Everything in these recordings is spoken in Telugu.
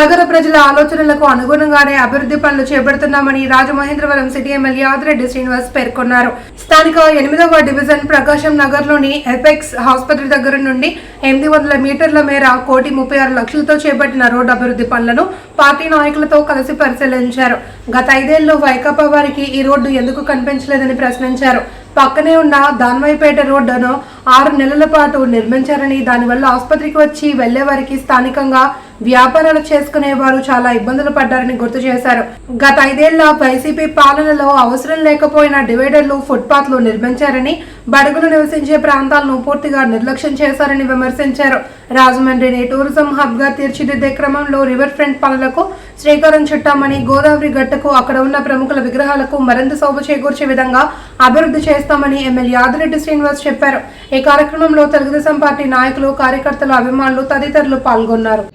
నగర ప్రజల ఆలోచనలకు అనుగుణంగానే అభివృద్ధి పనులు చేపడుతున్నామని రాజమహేంద్రవరం సిటీ ఎమ్మెల్యే ఆదిరెడ్డి శ్రీనివాస్ పేర్కొన్నారు. స్థానిక ఎనిమిదవ డివిజన్ ప్రకాశం నగర్లోని ఎపెక్స్ ఆసుపత్రి దగ్గర నుండి ఎనిమిది వందల మీటర్ల మేర కోటి ముప్పై ఆరు లక్షలతో చేపట్టిన రోడ్డు అభివృద్ధి పనులను పార్టీ నాయకులతో కలిసి పరిశీలించారు. గత ఐదేళ్ళలో వైకాపా వారికి ఈ రోడ్డు ఎందుకు కనిపించలేదని ప్రశ్నించారు. పక్కనే ఉన్న దాన్వైపేట రోడ్డును ఆరు నెలల పాటు నిర్మించారని దానివల్ల ఆసుపత్రికి వచ్చి వెళ్ళే వారికి స్థానికంగా వ్యాపారాలు చేసుకునే వారు చాలా ఇబ్బందులు పడ్డారని గుర్తు చేశారు. గత ఐదేళ్ళ వైసీపీ పాలనలో అవసరం లేకపోయిన డివైడర్లు ఫుట్పాత్లు నిర్మించారని బడుగులు నివసించే ప్రాంతాలను పూర్తిగా నిర్లక్ష్యం చేశారని విమర్శించారు. రాజమండ్రిని టూరిజం హబ్గా తీర్చిదిద్దే క్రమంలో రివర్ ఫ్రంట్ పనులకు శ్రీకారం చుట్టామని గోదావరి గట్టుకు అక్కడ ఉన్న ప్రముఖుల విగ్రహాలకు మరింత శోభ చేకూర్చే విధంగా అభివృద్ధి చేస్తామని ఎమ్మెల్యే ఆదిరెడ్డి శ్రీనివాస్ చెప్పారు. ఈ కార్యక్రమంలో తెలుగుదేశం పార్టీ నాయకులు కార్యకర్తలు అభిమానులు తదితరులు పాల్గొన్నారు.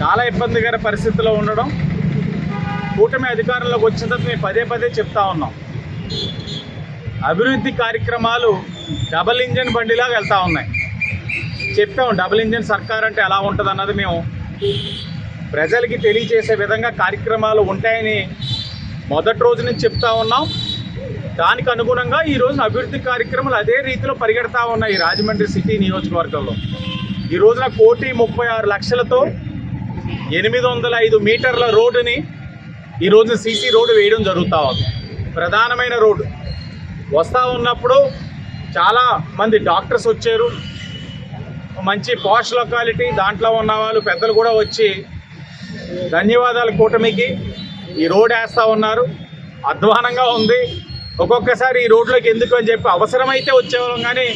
చాలా ఇబ్బందికర పరిస్థితిలో ఉండడం. కూటమి అధికారంలోకి వచ్చిన తర్వాత మేము పదే పదే చెప్తా ఉన్నాం. అభివృద్ధి కార్యక్రమాలు డబల్ ఇంజన్ బండిలాగా వెళ్తూ ఉన్నాయి. చెప్పాం డబుల్ ఇంజన్ సర్కార్ అంటే ఎలా ఉంటుంది అన్నది మేము ప్రజలకి తెలియజేసే విధంగా కార్యక్రమాలు ఉంటాయని మొదటి రోజు నుంచి చెప్తా ఉన్నాం. దానికి అనుగుణంగా ఈ అభివృద్ధి కార్యక్రమాలు అదే రీతిలో పరిగెడతా ఉన్నాయి రాజమండ్రి సిటీ నియోజకవర్గంలో. ఈ రోజున కోటి ముప్పై ఆరు లక్షలతో ఎనిమిది వందల ఐదు మీటర్ల రోడ్డుని ఈరోజు సీసీ రోడ్డు వేయడం జరుగుతూ ఉంది. ప్రధానమైన రోడ్డు. వస్తూ ఉన్నప్పుడు చాలా మంది డాక్టర్స్ వచ్చారు. మంచి పాష్ లొకాలిటీ దాంట్లో ఉన్న వాళ్ళు పెద్దలు కూడా వచ్చి ధన్యవాదాలు కూటమికి. ఈ రోడ్ వేస్తూ ఉన్నారు. అధ్వానంగా ఉంది. ఒక్కొక్కసారి ఈ రోడ్లోకి ఎందుకు అని చెప్పి అవసరమైతే వచ్చేవాళ్ళం కానీ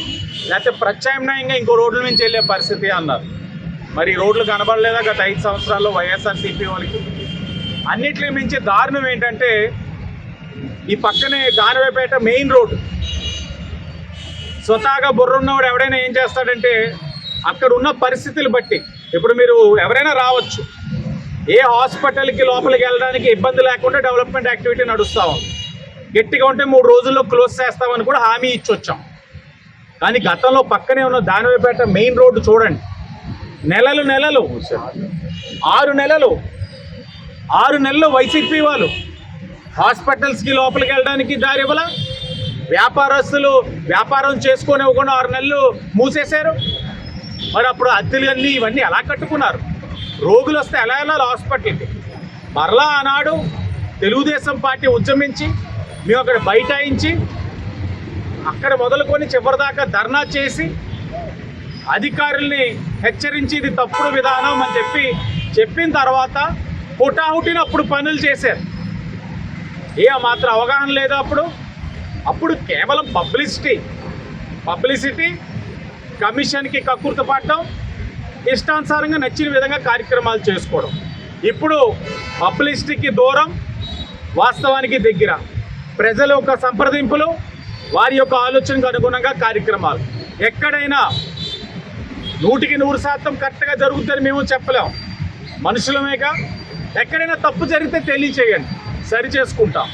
లేకపోతే ప్రత్యామ్నాయంగా ఇంకో రోడ్ల నుంచి వెళ్ళే పరిస్థితి అన్నారు. మరి రోడ్లు కనబడలేదా గత ఐదు సంవత్సరాల్లో వైఎస్ఆర్సీపీ వాళ్ళకి? అన్నిటిని మించి దారుణం ఏంటంటే ఈ పక్కనే దానివైపేట మెయిన్ రోడ్ స్వతహాగా బుర్రున్నవాడు ఎవడైనా ఏం చేస్తాడంటే అక్కడ ఉన్న పరిస్థితులు బట్టి ఇప్పుడు మీరు ఎవరైనా రావచ్చు. ఏ హాస్పిటల్కి లోపలికి వెళ్ళడానికి ఇబ్బంది లేకుండా డెవలప్మెంట్ యాక్టివిటీ నడుస్తాం ఉంది. గట్టిగా ఉంటే మూడు రోజుల్లో క్లోజ్ చేస్తామని కూడా హామీ ఇచ్చొచ్చాం. కానీ గతంలో పక్కనే ఉన్న దానివేపేట మెయిన్ రోడ్డు చూడండి. నెలలు నెలలు. ఆరు నెలలు. ఆరు నెలలు వైసీపీ వాళ్ళు. హాస్పిటల్స్కి లోపలికి వెళ్ళడానికి దారి ఇవ్వాల. వ్యాపారస్తులు వ్యాపారం చేసుకోనివ్వకుండా ఆరు నెలలు మూసేశారు. మరి అప్పుడు అద్దెలన్నీ ఇవన్నీ ఎలా కట్టుకున్నారు? రోగులు వస్తే ఎలా వెళ్ళాలి హాస్పిటల్కి? మరలా ఆనాడు తెలుగుదేశం పార్టీ ఉద్యమించి మేము అక్కడ బైఠాయించి అక్కడ మొదలుకొని చివరిదాకా ధర్నా చేసి అధికారుల్ని హెచ్చరించి ఇది తప్పుడు విధానం అని చెప్పి చెప్పిన తర్వాత హుటాహుటిన అప్పుడు పనులు చేశారు. ఏ మాత్రం అవగాహన లేదు అప్పుడు. అప్పుడు కేవలం పబ్లిసిటీ. పబ్లిసిటీ కమిషన్కి కక్కుర్త పడటం ఇష్టానుసారంగా నచ్చిన విధంగా కార్యక్రమాలు చేసుకోవడం. ఇప్పుడు పబ్లిసిటీకి దూరం వాస్తవానికి దగ్గర. ప్రజల యొక్క సంప్రదింపులు వారి యొక్క ఆలోచనకు అనుగుణంగా కార్యక్రమాలు. ఎక్కడైనా నూటికి నూరు శాతం కరెక్ట్గా జరుగుతుందని మేము చెప్పలేం. మనుషులమేగా ఎక్కడైనా తప్పు జరిగితే తెలియచేయండి. సరి చేసుకుంటాం.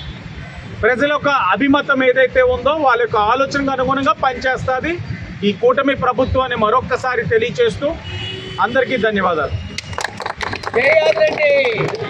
ప్రజల యొక్క అభిమతం ఏదైతే ఉందో వాళ్ళ యొక్క ఆలోచనకు అనుగుణంగా పనిచేస్తుంది. ఈ కూటమి ప్రభుత్వాన్ని మరొక్కసారి తెలియచేస్తూ అందరికీ ధన్యవాదాలు. జై